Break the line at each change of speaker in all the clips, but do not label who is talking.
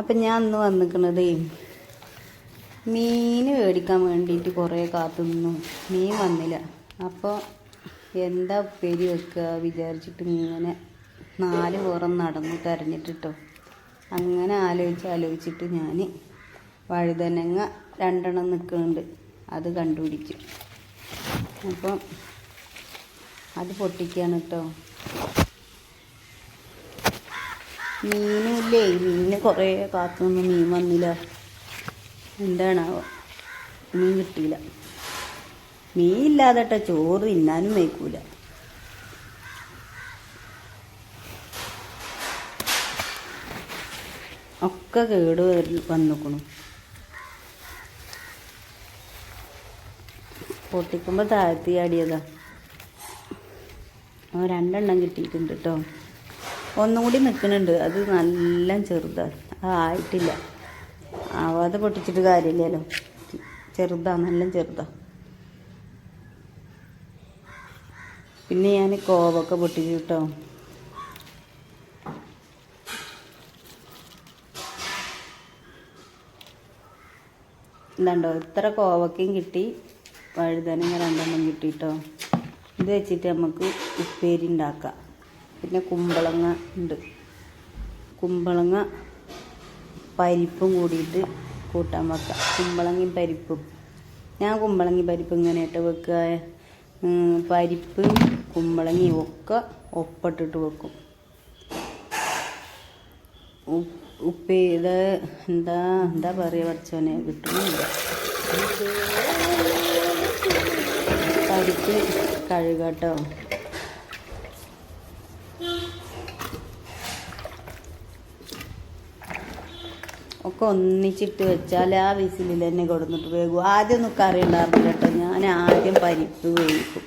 അപ്പം ഞാൻ അന്ന് വന്നിക്കണതേ മീൻ മേടിക്കാൻ വേണ്ടിയിട്ട് കുറേ കാത്തു നിന്നു മീൻ വന്നില്ല. അപ്പോൾ എന്താ ഉപ്പേരി വെക്കുക വിചാരിച്ചിട്ട് ഇങ്ങനെ നാല് പുറം നടന്നു കരഞ്ഞിട്ടിട്ടോ. അങ്ങനെ ആലോചിച്ച് ആലോചിച്ചിട്ട് ഞാൻ വഴുതനങ്ങ രണ്ടെണ്ണം നിൽക്കുന്നുണ്ട് അത് കണ്ടുപിടിച്ചു. അപ്പം അത് പൊട്ടിക്കുകയാണ് കേട്ടോ മീനില്ലേ മീന് കുറേ കാത്തുനിന്ന് മീൻ വന്നില്ല. എന്താണാവോ? മീൻ കിട്ടിയില്ല മീൻ ഇല്ലാതെ ചോറ് തിന്നാനും വയ്ക്കൂല ഒക്കെ കേട് വന്നിക്കണു. പൊട്ടിക്കുമ്പോൾ താഴ്ത്തി ആടിയതാ രണ്ടെണ്ണം കിട്ടിയിട്ടുണ്ട് കേട്ടോ ഒന്നും കൂടി നിൽക്കുന്നുണ്ട്. അത് നല്ല ചെറുതാണ്. ആയിട്ടില്ല. ആവാതെ പൊട്ടിച്ചിട്ട് കാര്യമില്ലല്ലോ. ചെറുതാ നല്ല ചെറുതാ. പിന്നെ ഞാൻ കോവൊക്കെ പൊട്ടിച്ചു കേട്ടോ. എന്താണ്ടോ ഇത്ര കോവക്കയും കിട്ടി. വഴുതനങ്ങ രണ്ടെണ്ണം കിട്ടി കേട്ടോ. ഇത് വെച്ചിട്ട് നമുക്ക് ഉപ്പേരി ഉണ്ടാക്കാം. പിന്നെ കുമ്പളങ്ങ ഉണ്ട്. കുമ്പളങ്ങ പരിപ്പും കൂടിയിട്ട് കൂട്ടാൻ വെക്കാം. കുമ്പളങ്ങയും പരിപ്പും. ഞാൻ കുമ്പളങ്ങി പരിപ്പ് ഇങ്ങനെയായിട്ട് വെക്കുക. പരിപ്പ് കുമ്പളങ്ങയും ഒക്കെ ഒപ്പിട്ടിട്ട് വെക്കും. ഉപ്പ് ഇത് എന്താ എന്താ പറയുക പഠിച്ചോനെ കിട്ടുന്നില്ല. പരിപ്പ് കഴുകട്ടോ. ഒക്കെ ഒന്നിച്ചിട്ട് വെച്ചാൽ ആ വിസിലിൽ തന്നെ കൊടുത്തിട്ട് വേകും ആദ്യം ഒന്നും കറി കേട്ടോ. ഞാൻ ആദ്യം പരിപ്പ് വേവിക്കും.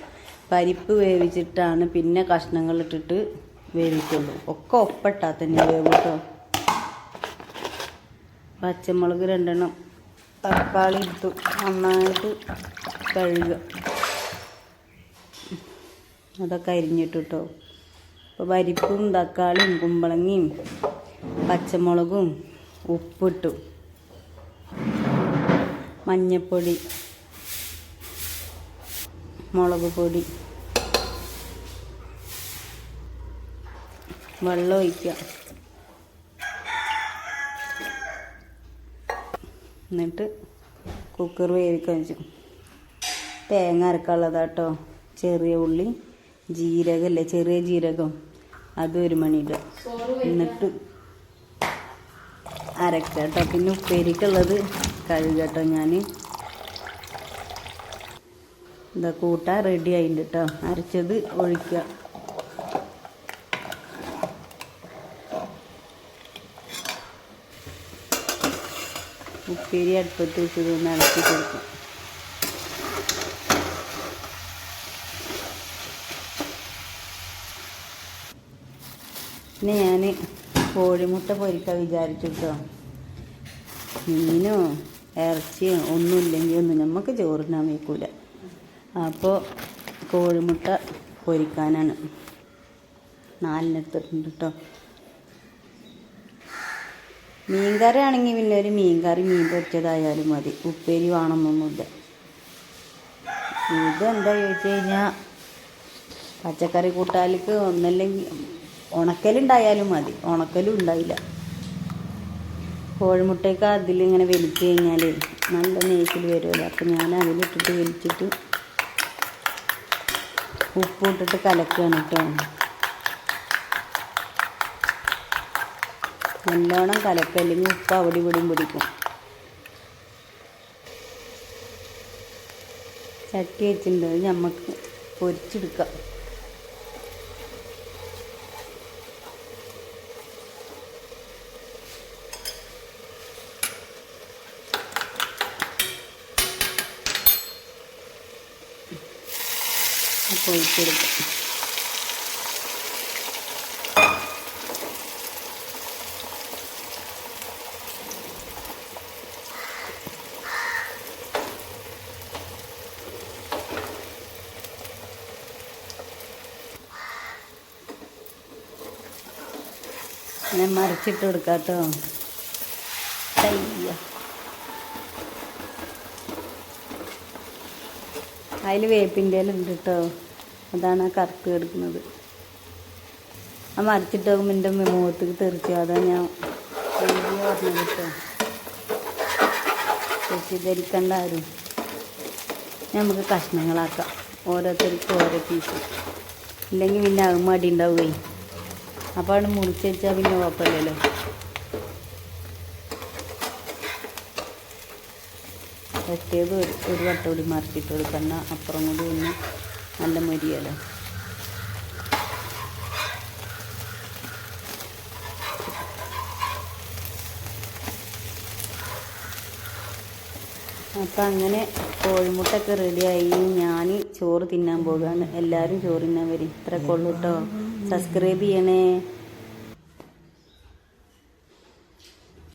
പരിപ്പ് വേവിച്ചിട്ടാണ് പിന്നെ കഷ്ണങ്ങൾ ഇട്ടിട്ട് വേവിക്കുള്ളൂ. ഒക്കെ ഒപ്പിട്ടാൽ തന്നെ വേവും കേട്ടോ. പച്ചമുളക് രണ്ടെണ്ണം തക്കാളി ഇട്ടു നന്നായിട്ട് കഴുകുക. അതൊക്കെ അരിഞ്ഞിട്ട് കേട്ടോ. അപ്പോൾ പരിപ്പും തക്കാളിയും കുമ്പളങ്ങയും പച്ചമുളകും ഉപ്പിട്ടു. മഞ്ഞപ്പൊടി മുളക് പൊടി വെള്ളം ഒഴിക്കുക. എന്നിട്ട് കുക്കർ വേവിക്കാൻ വെച്ചു. തേങ്ങ അരക്കാനുള്ളതാട്ടോ. ചെറിയ ഉള്ളി ജീരകല്ലേ ചെറിയ ജീരകം. അത് ഒരു മണിയിടുക എന്നിട്ട് അരക്കട്ടോ പിന്നെ ഉപ്പേരിക്കുള്ളത് കഴുകട്ടോ ഞാൻ എന്താ കൂട്ടാൻ റെഡി ആയിട്ടുണ്ട് കേട്ടോ. അരച്ചത് ഒഴിക്കുക ഉപ്പേരി അടുപ്പത്ത് വെച്ചത് ഒന്ന് ഇളക്കി കൊടുക്കും. പിന്നെ ഞാൻ കോഴിമുട്ട പൊരിക്കാൻ വിചാരിച്ചിട്ടോ മീനോ ഇറച്ചിയോ ഒന്നുമില്ലെങ്കിൽ ഒന്നും നമുക്ക് ചോറിനാൻ വയ്ക്കൂല. അപ്പോൾ കോഴിമുട്ട പൊരിക്കാനാണ്. നാലിനെടുത്തിട്ടുണ്ട് കേട്ടോ മീൻകറി ആണെങ്കിൽ പിന്നെ ഒരു മീൻകറി മീൻ പൊരിച്ചതായാലും മതി. ഉപ്പേരി വേണമെന്നൊന്നുമില്ല. ഇതെന്താ ചോദിച്ചു കഴിഞ്ഞാൽ പച്ചക്കറി കൂട്ടാലിക്ക് ഒന്നല്ലെങ്കിൽ ഉണക്കലുണ്ടായാലും മതി. ഉണക്കലും ഉണ്ടായില്ല. കോഴിമുട്ടയൊക്കെ അതിലിങ്ങനെ വലിച്ചു കഴിഞ്ഞാൽ നല്ല നെയ്സിൽ വരുമല്ലോ. അപ്പം ഞാൻ അതിലിട്ടിട്ട് വലിച്ചിട്ട് ഉപ്പ് ഇട്ടിട്ട് കലക്കുകയാണ് കേട്ടോ. നല്ലോണം കലക്കുക അല്ലെങ്കിൽ ഉപ്പ് അവിടെ ഇവിടെയും പിടിക്കും. ചട്ടി വെച്ചിട്ടുണ്ട് നമുക്ക് പൊരിച്ചെടുക്കാം. ഒഴിച്ചെടുക്കാം ഞാൻ മറിച്ചിട്ട് കൊടുക്കാം കേട്ടോ അയ്യ. അതിൽ വേപ്പിന്റെ ഉണ്ട് കേട്ടോ അതാണ് ആ കറുപ്പ് കിടക്കുന്നത് ആ മരച്ചിട്ടാകുമ്പോൾ എന്റെ മുഖത്തേക്ക് തെറിച്ചു അതാണ് ഞാൻ വീഡിയോ പറഞ്ഞത് കേട്ടോ തെറ്റിദ്ധരിക്കണ്ട ആരും. നമുക്ക് കഷ്ണങ്ങളാക്കാം. ഓരോരുത്തർക്കും ഓരോ പീസ് ഇല്ലെങ്കിൽ പിന്നെ അത് മടി ഉണ്ടാവുകയും. അപ്പോൾ അവിടെ മുറിച്ച് വെച്ചാൽ പിന്നെ കുഴപ്പമില്ലല്ലോ. പറ്റിയത് ഒരു വട്ടം കൂടി മറിച്ചിട്ട് കൊടുക്കണ്ട അപ്പുറം കൂടി ഒന്ന് നല്ല മുരിയല്ലോ? അപ്പം അങ്ങനെ കോഴിമുട്ടൊക്കെ റെഡിയായി ഞാൻ ചോറ് തിന്നാൻ പോകുകയാണ് എല്ലാവരും ചോറ് തിന്നാൻ വരും. ഇത്രയൊക്കെ ഉള്ളൂ കേട്ടോ സബ്സ്ക്രൈബ് ചെയ്യണേ.